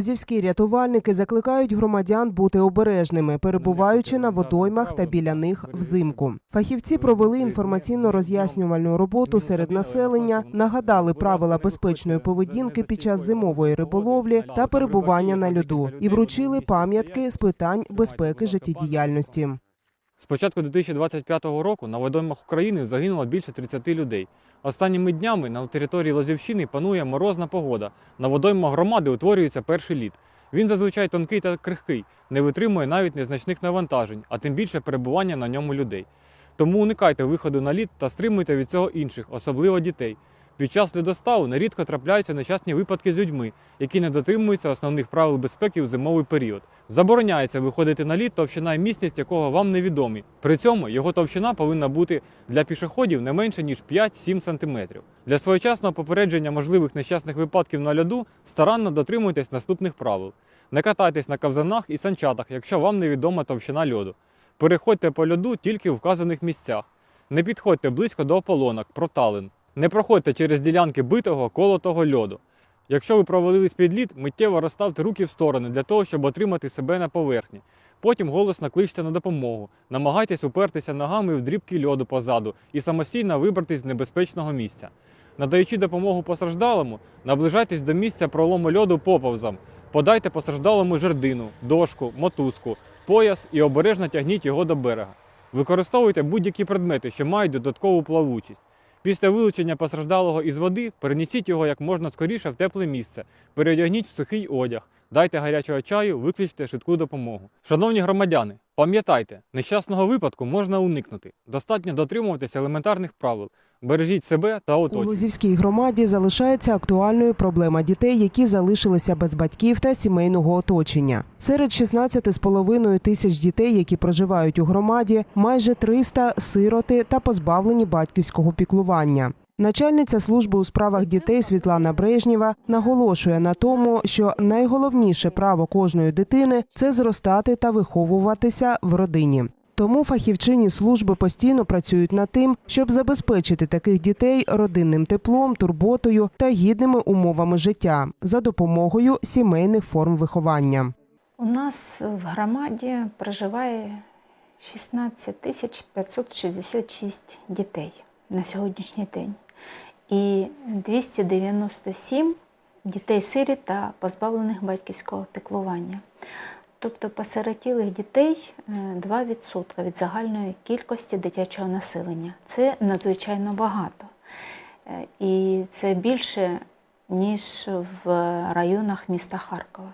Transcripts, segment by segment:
Лозівські рятувальники закликають громадян бути обережними, перебуваючи на водоймах та біля них взимку. Фахівці провели інформаційно роз'яснювальну роботу серед населення, нагадали правила безпечної поведінки під час зимової риболовлі та перебування на льоду і вручили пам'ятки з питань безпеки життєдіяльності. З початку 2025 року на водоймах України загинуло більше 30 людей. Останніми днями на території Лозівщини панує морозна погода. На водоймах громади утворюється перший лід. Він зазвичай тонкий та крихкий, не витримує навіть незначних навантажень, а тим більше перебування на ньому людей. Тому уникайте виходу на лід та стримуйте від цього інших, особливо дітей. Під час льодоставу нерідко трапляються нещасні випадки з людьми, які не дотримуються основних правил безпеки в зимовий період. Забороняється виходити на лід, товщина і міцність якого вам невідомі. При цьому його товщина повинна бути для пішоходів не менше ніж 5-7 см. Для своєчасного попередження можливих нещасних випадків на льоду старанно дотримуйтесь наступних правил: не катайтесь на ковзанах і санчатах, якщо вам невідома товщина льоду. Переходьте по льоду тільки в вказаних місцях. Не підходьте близько до ополонок, проталин. Не проходьте через ділянки битого колотого льоду. Якщо ви провалились під лід, миттєво розставте руки в сторони для того, щоб отримати себе на поверхні. Потім голосно кличте на допомогу. Намагайтесь упертися ногами в дрібки льоду позаду і самостійно вибратись з небезпечного місця. Надаючи допомогу постраждалому, наближайтесь до місця пролому льоду поповзом. Подайте постраждалому жердину, дошку, мотузку, пояс і обережно тягніть його до берега. Використовуйте будь-які предмети, що мають додаткову плавучість. Після вилучення постраждалого із води перенесіть його як можна скоріше в тепле місце, переодягніть в сухий одяг, дайте гарячого чаю, викличте швидку допомогу. Шановні громадяни, пам'ятайте, нещасного випадку можна уникнути. Достатньо дотримуватися елементарних правил. Бережіть себе та У оточення. Лозівській громаді залишається актуальною проблема дітей, які залишилися без батьків та сімейного оточення. Серед 16,5 тисяч дітей, які проживають у громаді, майже 300 – сироти та позбавлені батьківського піклування. Начальниця служби у справах дітей Світлана Брежнєва наголошує на тому, що найголовніше право кожної дитини це зростати та виховуватися в родині. Тому фахівчині служби постійно працюють над тим, щоб забезпечити таких дітей родинним теплом, турботою та гідними умовами життя за допомогою сімейних форм виховання. У нас в громаді проживає 16 тисяч 566 дітей на сьогоднішній день. І 297 дітей-сиріт та позбавлених батьківського піклування. Тобто посиротілих дітей е, 2% від загальної кількості дитячого населення. Це надзвичайно багато. Е, І це більше, ніж в районах міста Харкова.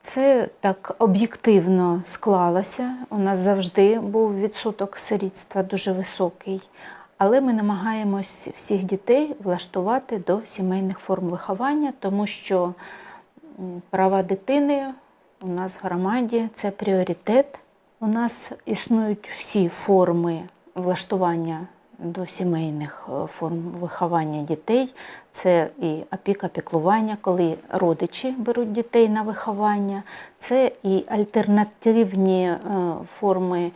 Це так об'єктивно склалося. У нас завжди був відсоток сирітства дуже високий, але ми намагаємось всіх дітей влаштувати до сімейних форм виховання, тому що права дитини у нас в громаді це пріоритет. У нас існують всі форми влаштування до сімейних е, форм виховання дітей. Це і опіка, піклування, коли родичі беруть дітей на виховання, це і альтернативні е, форми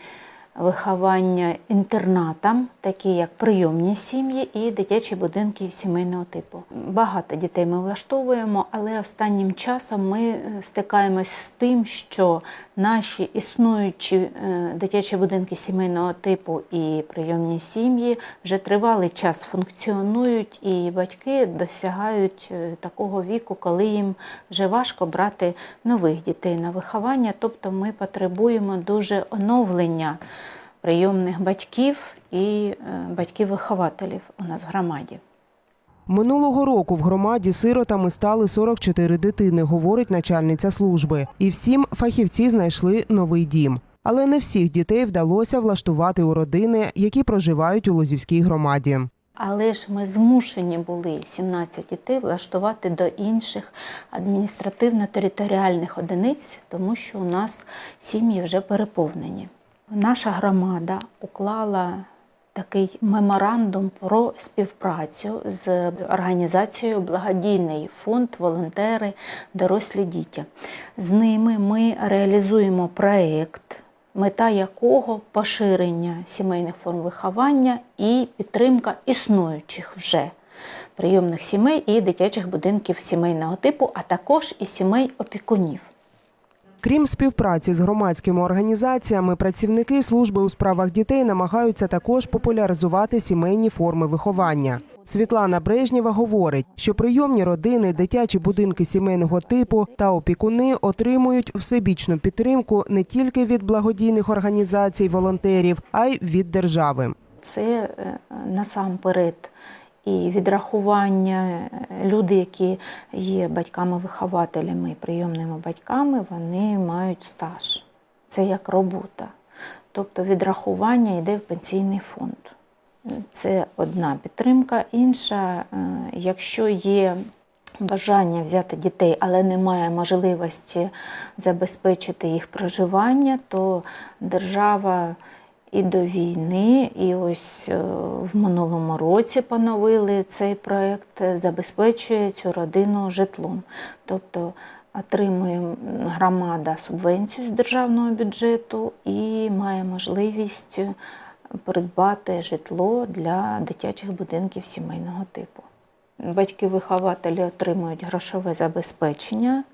виховання інтернатам, такі як прийомні сім'ї і дитячі будинки сімейного типу. Багато дітей ми влаштовуємо, але останнім часом ми е, стикаємось з тим, що наші існуючі е, дитячі будинки сімейного типу і прийомні сім'ї вже тривалий час функціонують, і батьки досягають е, такого віку, коли їм вже важко брати нових дітей на виховання. Тобто ми потребуємо дуже оновлення прийомних батьків і е, батьків-вихователів у нас в громаді. Минулого року в громаді сиротами стали 44 дитини, говорить начальниця служби. І всім фахівці знайшли новий дім. Але не всіх дітей вдалося влаштувати у родини, які проживають у Лозівській громаді. Але ж ми змушені були 17 дітей влаштувати до інших адміністративно-територіальних одиниць, тому що у нас сім'ї вже переповнені. Наша громада уклала такий меморандум про співпрацю з організацією Благодійний фонд Волонтери дорослі діти. З ними ми реалізуємо проєкт, мета якого поширення сімейних форм виховання і підтримка існуючих вже прийомних сімей і дитячих будинків сімейного типу, а також і сімей опікунів. Крім співпраці з громадськими організаціями, працівники служби у справах дітей намагаються також популяризувати сімейні форми виховання. Світлана Брежнєва говорить, що прийомні родини, дитячі будинки сімейного типу та опікуни отримують всебічну підтримку не тільки від благодійних організацій, волонтерів, а й від держави. Це е, насамперед і відрахування. Е, Люди, які є батьками-вихователями прийомними батьками, вони мають стаж. Це як робота. Тобто відрахування йде в пенсійний фонд. Це одна підтримка. Інша, е, якщо є бажання взяти дітей, але немає можливості забезпечити їх проживання, то держава і до війни, і ось е, в минулому році поновили цей проект, е, забезпечує цю родину житлом. Тобто отримує громада субвенцію з державного бюджету і має можливість е, придбати житло для дитячих будинків сімейного типу. Батьки-вихователі отримують грошове забезпечення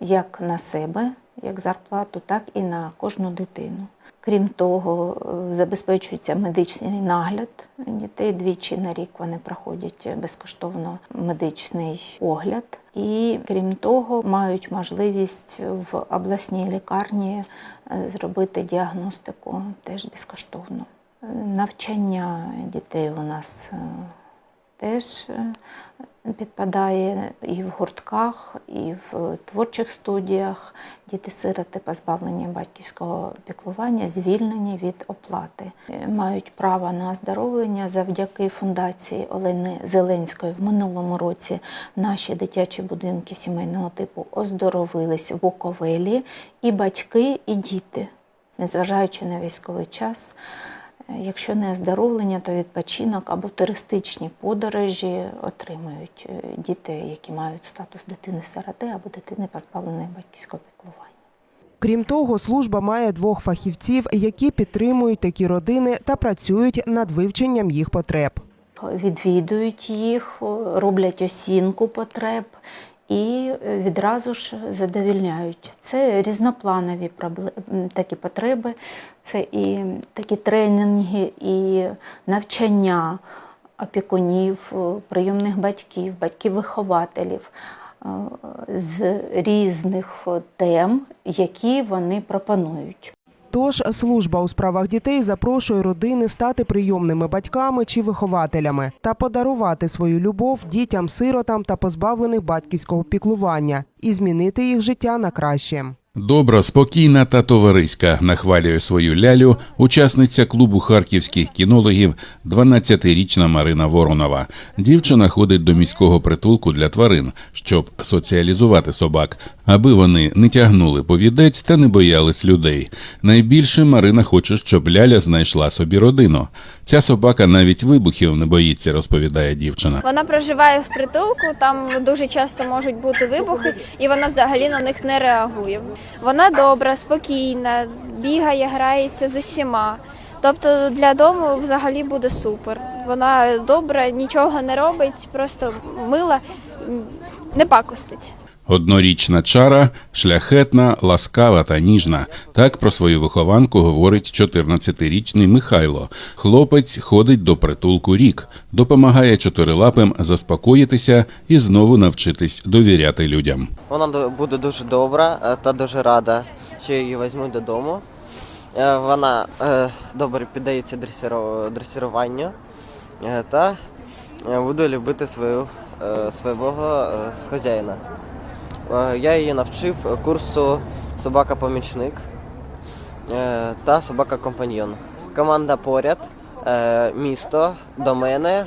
як на себе, як зарплату, так і на кожну дитину. Крім того, е, забезпечується медичний нагляд дітей. Двічі на рік вони проходять безкоштовно медичний огляд. І крім того, мають можливість в обласній лікарні е, зробити діагностику теж безкоштовно. Е, Навчання дітей у нас е, теж е, підпадає і в гуртках, і в творчих студіях. Діти-сироти, позбавлені батьківського піклування, звільнені від оплати. Е, Мають право на оздоровлення завдяки фундації Олени Зеленської. В минулому році наші дитячі будинки сімейного типу оздоровились в Буковелі, і батьки, і діти, незважаючи на військовий час. Якщо не оздоровлення, то відпочинок або туристичні подорожі отримують е, діти, які мають статус дитини-сироти або дитини позбавленої батьківського піклування. Крім того, служба має двох фахівців, які підтримують такі родини та працюють над вивченням їх потреб. Відвідують їх, роблять оцінку потреб і відразу ж задовільняють. Це різнопланові такі потреби, це і такі тренінги, і навчання опікунів, е, прийомних батьків, батьків-вихователів е, з різних тем, які вони пропонують. Тож служба у справах дітей запрошує родини стати прийомними батьками чи вихователями та подарувати свою любов дітям-сиротам та позбавлених батьківського піклування і змінити їх життя на краще. Добра, спокійна та товариська нахвалює свою лялю учасниця клубу харківських кінологів 12-річна Марина Воронова. Дівчина ходить до міського притулку для тварин, щоб соціалізувати собак, аби вони не тягнули повідець та не боялись людей. Найбільше Марина хоче, щоб ляля знайшла собі родину. Ця собака навіть вибухів не боїться, розповідає дівчина. Вона проживає в притулку, там дуже часто можуть бути вибухи, і вона взагалі на них не реагує. Вона добра, спокійна, бігає, грається з усіма. Тобто для дому взагалі буде супер. Вона добра, нічого не робить, просто мила, не пакостить. Однорічна чара шляхетна, ласкава та ніжна. Так про свою вихованку говорить 14-річний Михайло. Хлопець ходить до притулку рік, допомагає чотирилапим заспокоїтися і знову навчитись довіряти людям. Вона буде дуже добра е, та дуже рада, що її візьмуть додому. Е, Вона е, добре піддається дресируванню та буде любити свою, свого хазяїна. Е, Я її навчив курсу собака-помічник е, та собака-компаньйон. Команда поряд, е, місто до мене,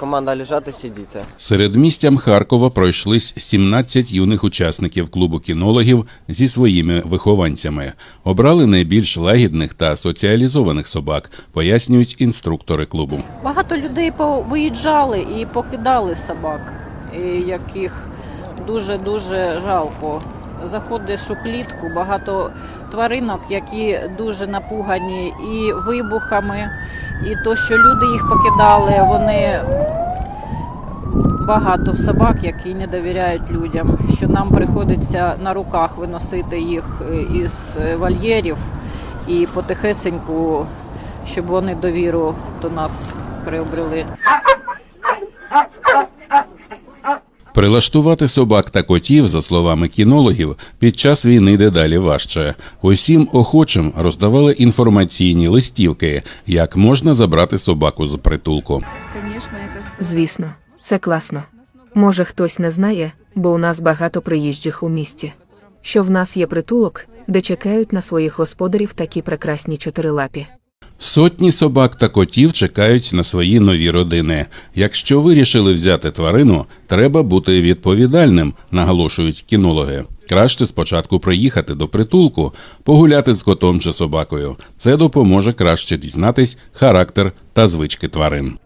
команда лежати сидіти. Серед містям Харкова пройшлись 17 юних учасників клубу кінологів зі своїми вихованцями. Обрали найбільш лагідних та соціалізованих собак, пояснюють інструктори клубу. Багато людей виїжджали і покидали собак, яких дуже-дуже жалко. Заходиш у клітку, багато тваринок, які дуже напугані і вибухами, і то, що люди їх покидали, вони багато собак, які не довіряють людям. Що нам приходиться на руках виносити їх е, із вольєрів і потихесеньку, щоб вони довіру до нас приобрели. Прилаштувати собак та котів, за словами кінологів, під час війни дедалі важче. Усім охочим роздавали інформаційні листівки, як можна забрати собаку з притулку. Звісно, це класно. Може, хтось не знає, бо у нас багато приїжджих у місті. Що в нас є притулок, де чекають на своїх господарів такі прекрасні чотирилапі. Сотні собак та котів чекають на свої нові родини. Якщо вирішили взяти тварину, треба бути відповідальним, наголошують кінологи. Краще спочатку приїхати до притулку, погуляти з котом чи собакою. Це допоможе краще дізнатись характер та звички тварин.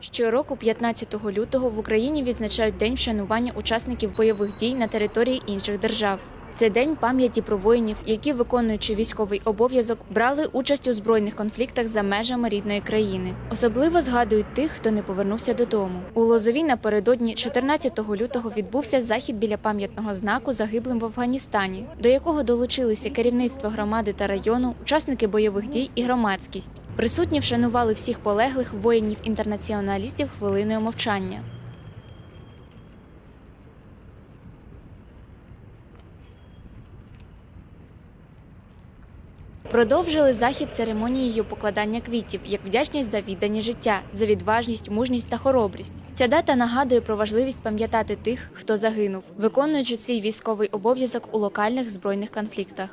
Щороку, 15 лютого, в Україні відзначають День вшанування учасників бойових дій на території інших держав. Це день пам'яті про воїнів, які, виконуючи військовий обов'язок, брали участь у збройних конфліктах за межами рідної країни. Особливо згадують тих, хто не повернувся додому. У Лозові напередодні 14 лютого відбувся захід біля пам'ятного знаку загиблим в Афганістані, до якого долучилися керівництво громади та району, учасники бойових дій і громадськість. Присутні вшанували всіх полеглих воїнів-інтернаціоналістів хвилиною мовчання. Продовжили захід церемонією покладання квітів як вдячність за віддані життя, за відважність, мужність та хоробрість. Ця дата нагадує про важливість пам'ятати тих, хто загинув, виконуючи свій військовий обов'язок у локальних збройних конфліктах.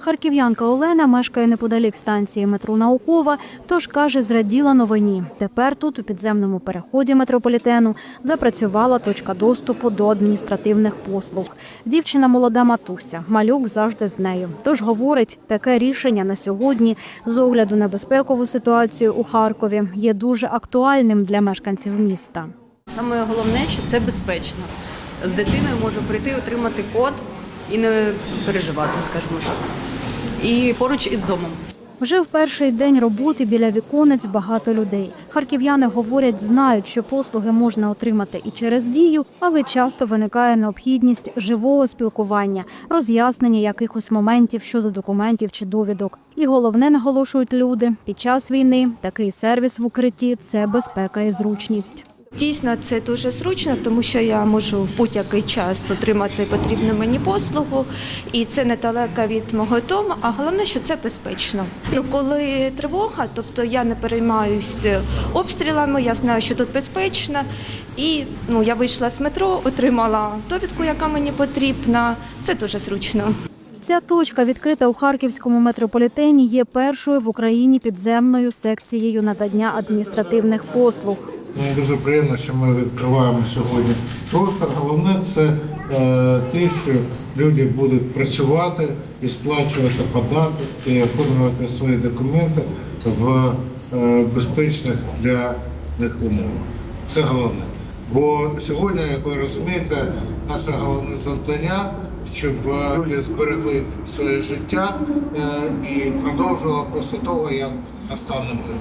Харків'янка Олена мешкає неподалік станції метро Наукова, тож каже, зраділа новині. Тепер тут, у підземному переході метрополітену, запрацювала точка доступу до адміністративних послуг. Дівчина молода матуся, малюк завжди з нею. Тож говорить, таке рішення на сьогодні, з огляду на безпекову ситуацію у Харкові, є дуже актуальним для мешканців міста. Саме головне, що це безпечно. З дитиною може прийти, отримати код і не переживати, скажімо так. І поруч із домом. Вже в перший день роботи біля віконець багато людей. Харків'яни говорять, знають, що послуги можна отримати і через дію, але часто виникає необхідність живого спілкування, роз'яснення якихось моментів щодо документів чи довідок. І головне наголошують люди під час війни такий сервіс в укритті це безпека і зручність. Дійсно, це дуже зручно, тому що я можу в будь-який час отримати потрібну мені послугу, і це недалеко від мого дому. А головне, що це безпечно. Ну, коли тривога, тобто я не переймаюсь обстрілами, я знаю, що тут безпечно. І ну, я вийшла з метро, отримала довідку, яка мені потрібна. Це дуже зручно. Ця точка, відкрита у харківському метрополітені, є першою в Україні підземною секцією надання адміністративних послуг. Мені дуже приємно, що ми відкриваємо сьогодні простор. Головне це е, те, що люди будуть працювати і сплачувати податки і оформлювати свої документи в е, безпечних для них умовах. Це головне. Бо сьогодні, як ви розумієте, наше головне завдання, щоб е, люди зберегли своє життя е, і продовжували після того, як настане мир.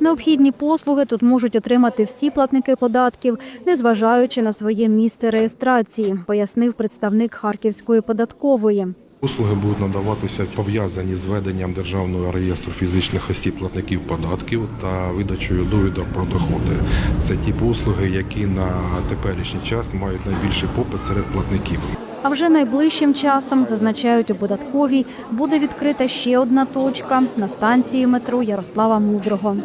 Необхідні послуги тут можуть отримати всі платники податків, незважаючи на своє місце реєстрації, пояснив представник Харківської податкової. Послуги будуть надаватися пов'язані з веденням державного реєстру фізичних осіб платників податків та видачею довідок про доходи. Це ті послуги, які на теперішній час мають найбільший попит серед платників. А вже найближчим часом зазначають у податковій, буде відкрита ще одна точка на станції метро Ярослава Мудрого.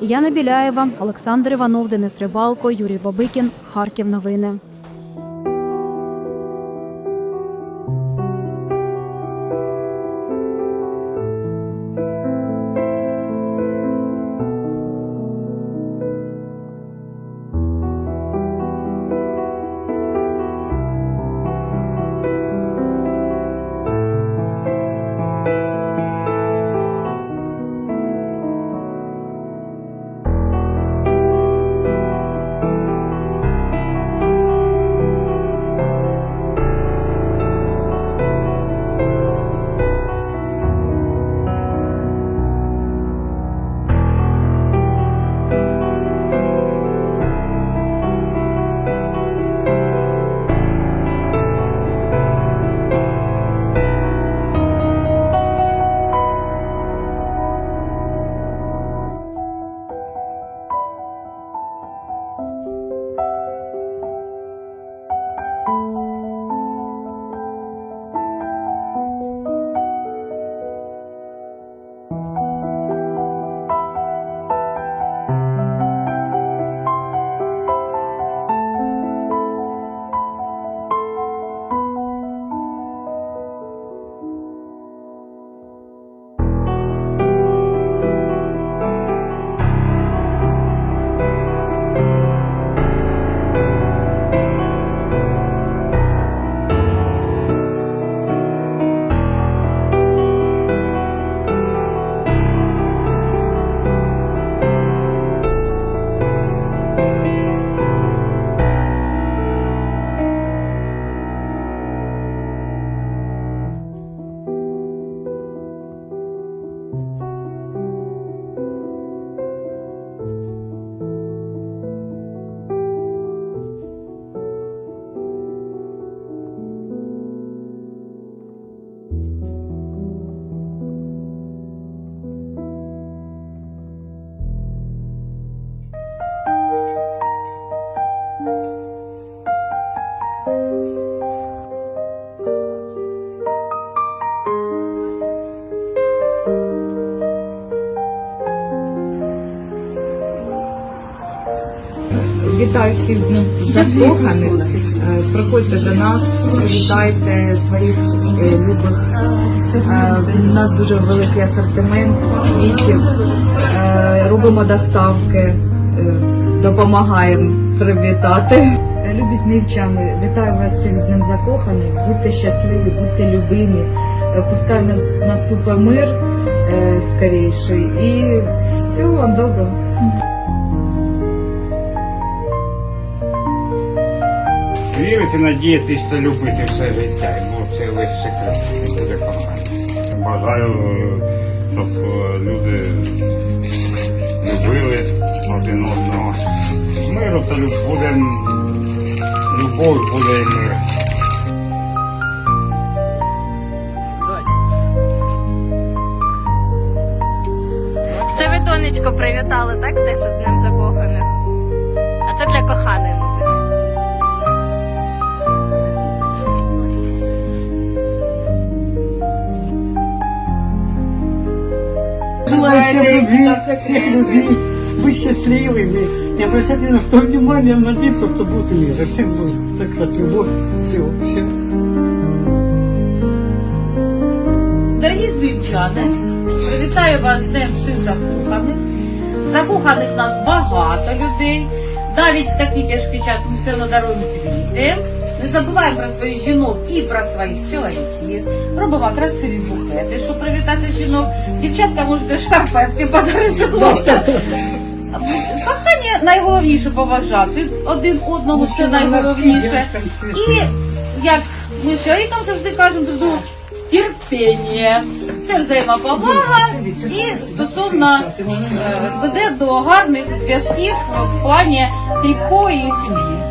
Яна Біляєва, Олександр Іванов, Денис Рибалко, Юрій Бабикін. Харків. Новини. Всіх з ним закоханих. Е, Приходьте до нас, привітайте своїх е, любих. Е, У нас дуже великий асортимент квітів. Е, Робимо доставки, е, допомагаємо привітати. Е, Любі змівчани, вітаю вас всіх з ним закоханих. Будьте щасливі, будьте любимі. Е, Пускай нас наступить мир е, скоріший і всього вам доброго. Вірити, надіятись та любити все життя. Ну, це весь секрет, і буде кохання. Бажаю, е, щоб е, люди любили один одного. Миру та люб- буде любов, буде і мир. Це ви донечко привітали, так? Теж з ним любви, всех любви, быть счастливыми, не обращать на что внимания, надеяться, что будет мир. Всем будет так сказать, любовь, всего, всего. Дорогі збівчани, привітаю вас з Днем всіх закоханих. Закоханих нас багато людей. Навіть в такий тяжкий час ми все одно даруємо квіти. Не забуваємо про своїх жінок і про своїх чоловіків. Робимо красиві букети, щоб привітати жінок. Дівчатка можете шкарпетки подарити хлопцям. Кохання найголовніше поважати один одного, це найголовніше. І як ми з чоловіком завжди кажемо друг другу, терпіння. Це взаємоповага і стосовно е, веде до гарних зв'язків в плані кріпкої сім'ї.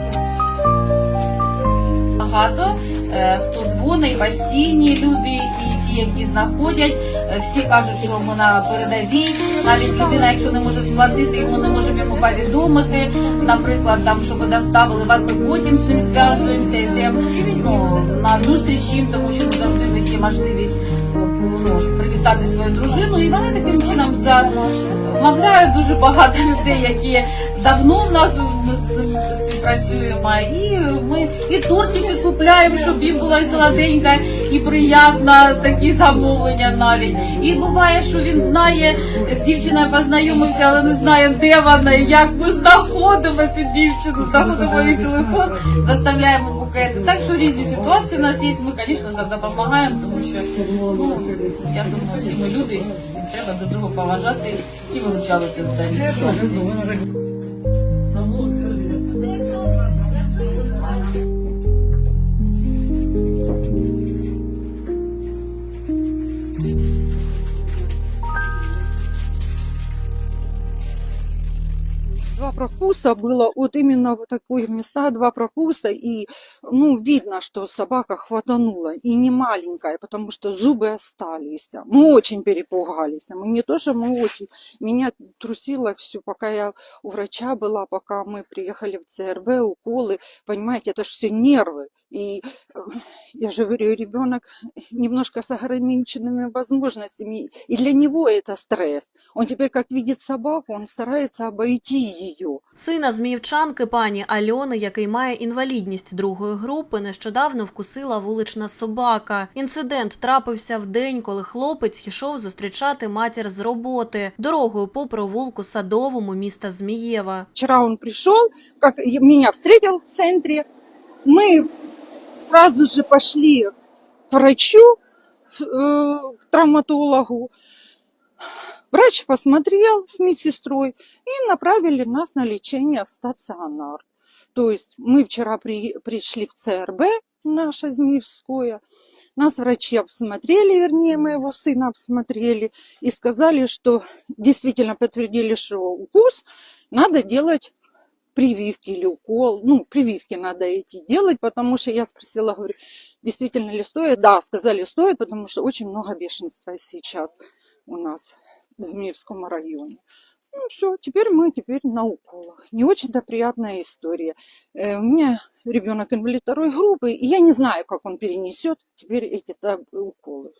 Багато е, хто дзвонить, постійні люди і ті, які знаходять. Е, Всі кажуть, що ми на передовій. Навіть людина, якщо не може сплатити, йому не можемо йому повідомити. Наприклад, там щоб доставили, ми потім з ним зв'язуємося, йдемо ну, на зустріч їм, тому що не завжди них є можливість ну, привітати свою дружину. І вони таким чином замовляють дуже багато людей, які давно в нас співпрацюємо. І ми і тортики купляємо, щоб їм була і солоденька, і приємна такі замовлення навіть. І буває, що він знає, з дівчиною познайомився, але не знає, де вона, як ми знаходимо цю дівчину, знаходимо її телефон, доставляємо букети. Так що різні ситуації у нас є. Ми, звісно, допомагаємо, тому що ну, я думаю, всі ми люди, треба до друга поважати і виручати в даній ситуації. прокуса было, вот именно вот такие места, два прокуса, и, ну, видно, что собака хватанула, и не маленькая, потому что зубы остались. Мы очень перепугались, мы не то, что мы очень, меня трусило все, пока я у врача была, пока мы приехали в ЦРБ, уколы, понимаете, это же все нервы. И э, я же говорю, ребенок немножко с ограниченными возможностями, и для него это стресс. Он теперь, как видит собаку, он старается обойти ее. Сина зміївчанки пані Альони, який має інвалідність другої групи, нещодавно вкусила вулична собака. Інцидент трапився в день, коли хлопець йшов зустрічати матір з роботи дорогою по провулку садовому міста Змієва. Вчера он пришел, как и- меня встретил в центре. Мы сразу же пошли к врачу, э, к травматологу. Врач посмотрел с медсестрой и направили нас на лечение в стационар. То есть мы вчера при- пришли в ЦРБ, наше Змеевское, нас врачи обсмотрели, вернее, моего сына обсмотрели и сказали, что действительно подтвердили, что укус надо делать прививки или укол. Ну, прививки надо идти делать, потому что я спросила, говорю, действительно ли стоит? Да, сказали, стоит, потому что очень много бешенства сейчас у нас в Змеевском районе. Ну, все, теперь мы теперь на уколах. Не очень-то приятная история. Э, у меня ребенок инвалид второй группы, и я не знаю, как он перенесет теперь эти да, уколы.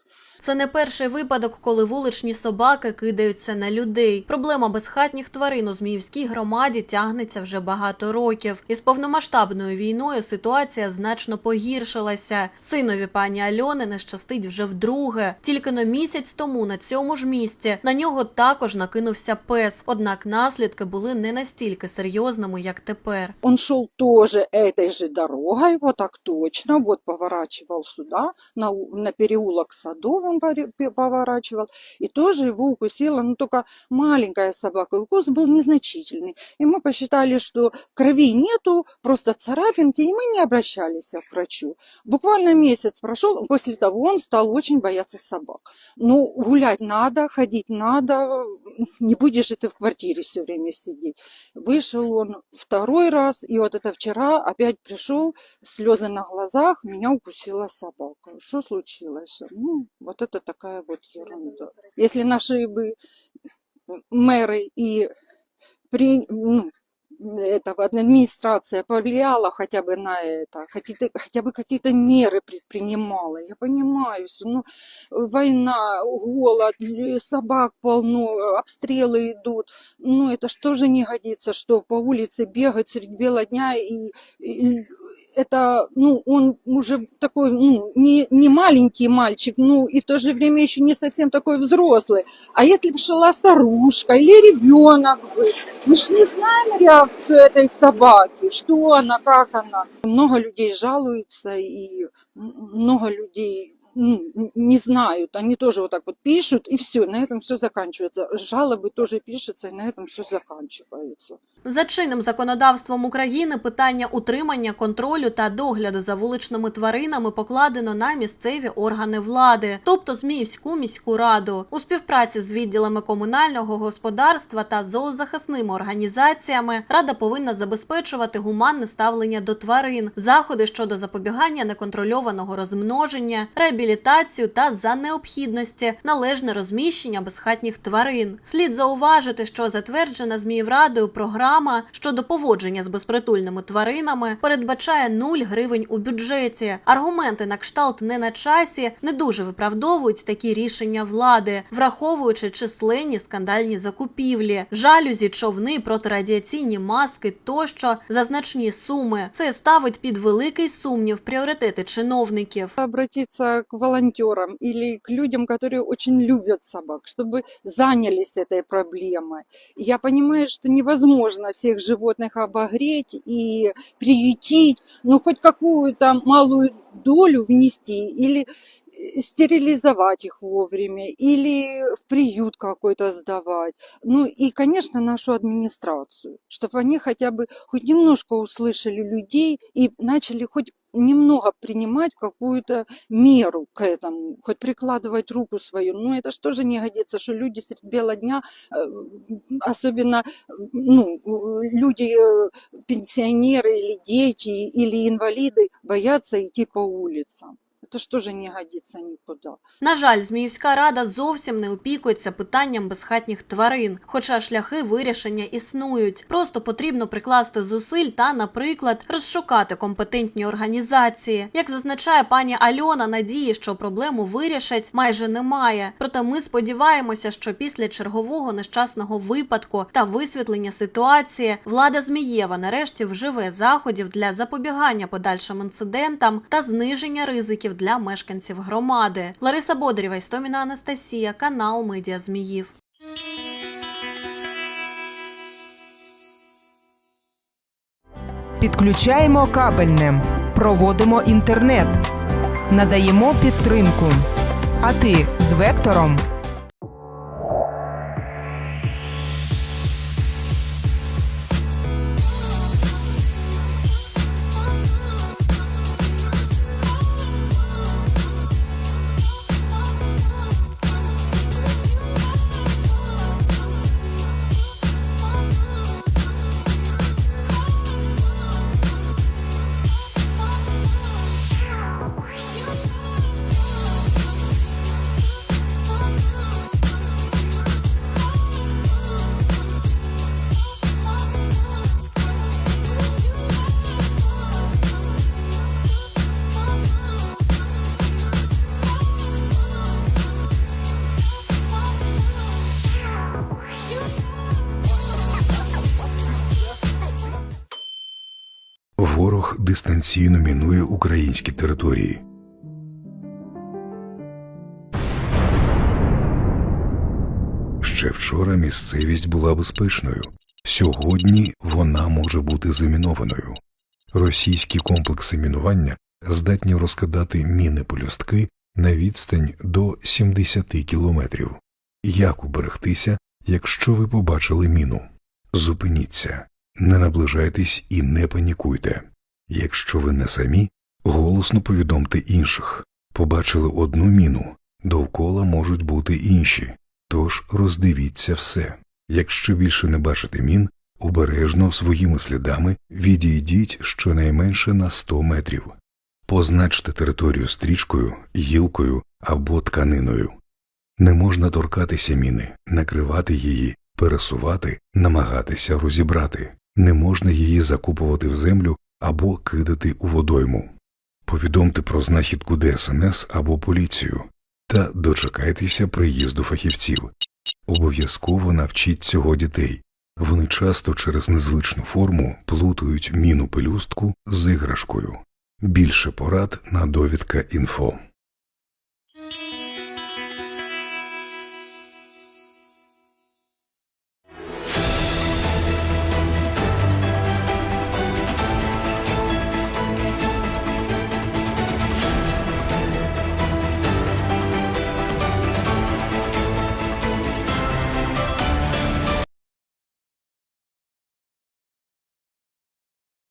Це не перший випадок, коли вуличні собаки кидаються на людей. Проблема безхатніх тварин у Зміївській громаді тягнеться вже багато років. Із повномасштабною війною ситуація значно погіршилася. Синові пані Альони не щастить вже вдруге. Тільки на місяць тому на цьому ж місці на нього також накинувся пес. Однак наслідки були не настільки серйозними, як тепер. Он шел тоже этой же дорогой, вот так точно, вот поворачивал сюда, на, на переулок Садовым пе- поворачивал, и тоже его укусила, ну только маленькая собака, укус был незначительный. И мы посчитали, что крови нету, просто царапинки, и мы не обращались к врачу. Буквально месяц прошел, после того он стал очень бояться собак. Ну, гулять надо, ходить надо, не будешь же ты в квартире все время сидеть. Вышел он второй раз, и вот это вчера опять пришел, слезы на глазах, меня укусила собака. Что случилось? Ну, вот это такая вот ерунда. Если наши бы мэры и при, ну, этого администрация повлияла хотя бы на это, хотя, хотя бы какие-то меры предпринимала. Я понимаю, что, ну, война, голод, собак полно, обстрелы идут. Ну, это что же не годится, что по улице бегать средь бела дня и, и это, ну, он уже такой, ну, не, не маленький мальчик, ну, и в то же время еще не совсем такой взрослый. А если бы шла старушка или ребенок бы, мы же не знаем реакцию этой собаки, что она, как она. Много людей жалуются, и много людей ну, не знают, они тоже вот так вот пишут, и все, на этом все заканчивается. Жалобы тоже пишутся, и на этом все заканчивается. За чинним законодавством України питання утримання, контролю та догляду за вуличними тваринами покладено на місцеві органи влади, тобто Зміївську міську раду, у співпраці з відділами комунального господарства та зоозахисними організаціями. Рада повинна забезпечувати гуманне ставлення до тварин, заходи щодо запобігання неконтрольованого розмноження, реабілітацію та за необхідності належне розміщення безхатніх тварин. Слід зауважити, що затверджена Зміїврадою програма щодо поводження з безпритульними тваринами передбачає 0 гривень у бюджеті. Аргументи на кшталт не на часі не дуже виправдовують такі рішення влади, враховуючи численні скандальні закупівлі, жалюзі, човни, протирадіаційні маски тощо за значні суми. Це ставить під великий сумнів пріоритети чиновників. Обратиться к волонтерам или к людям, которые очень любят собак, чтобы занялись этой проблемой. Я понимаю, что невозможно всех животных обогреть и приютить, но хоть какую-то малую долю внести или э, стерилизовать их вовремя, или в приют какой-то сдавать. Ну и, конечно, нашу администрацию, чтобы они хотя бы хоть немножко услышали людей и начали хоть немного принимать какую-то меру к этому, хоть прикладывать руку свою. Но это что же не годится, что люди средь бела дня, э, особенно э, ну, э, люди, э, пенсионеры или дети, или инвалиды, боятся идти по улицам. Это что же не годится никуда. На жаль, Зміївська рада зовсім не опікується питанням безхатніх тварин, хоча шляхи вирішення існують. Просто потрібно прикласти зусиль та, наприклад, розшукати компетентні організації. Як зазначає пані Альона, надії, що проблему вирішать, майже немає. Проте ми сподіваємося, що після чергового нещасного випадку та висвітлення ситуації влада Змієва нарешті вживе заходів для запобігання подальшим інцидентам та зниження ризиків для мешканців громади. Лариса Бодрєва, Істоміна Анастасія, канал Медіа Зміїв. Підключаємо кабельне, проводимо інтернет, надаємо підтримку. А ти з вектором дистанційно мінує українські території. Ще вчора місцевість була безпечною. Сьогодні вона може бути замінованою. Російські комплекси мінування здатні розкидати міни полюстки на відстань до 70 кілометрів. Як уберегтися, якщо ви побачили міну? Зупиніться, не наближайтесь і не панікуйте. Якщо ви не самі, голосно повідомте інших. Побачили одну міну, довкола можуть бути інші, тож роздивіться все. Якщо більше не бачите мін, обережно своїми слідами відійдіть щонайменше на 100 метрів. Позначте територію стрічкою, гілкою або тканиною. Не можна торкатися міни, накривати її, пересувати, намагатися розібрати. Не можна її закупувати в землю або кидати у водойму. Повідомте про знахідку ДСНС або поліцію та дочекайтеся приїзду фахівців. Обов'язково навчіть цього дітей. Вони часто через незвичну форму плутають міну пелюстку з іграшкою. Більше порад на довідка інфо.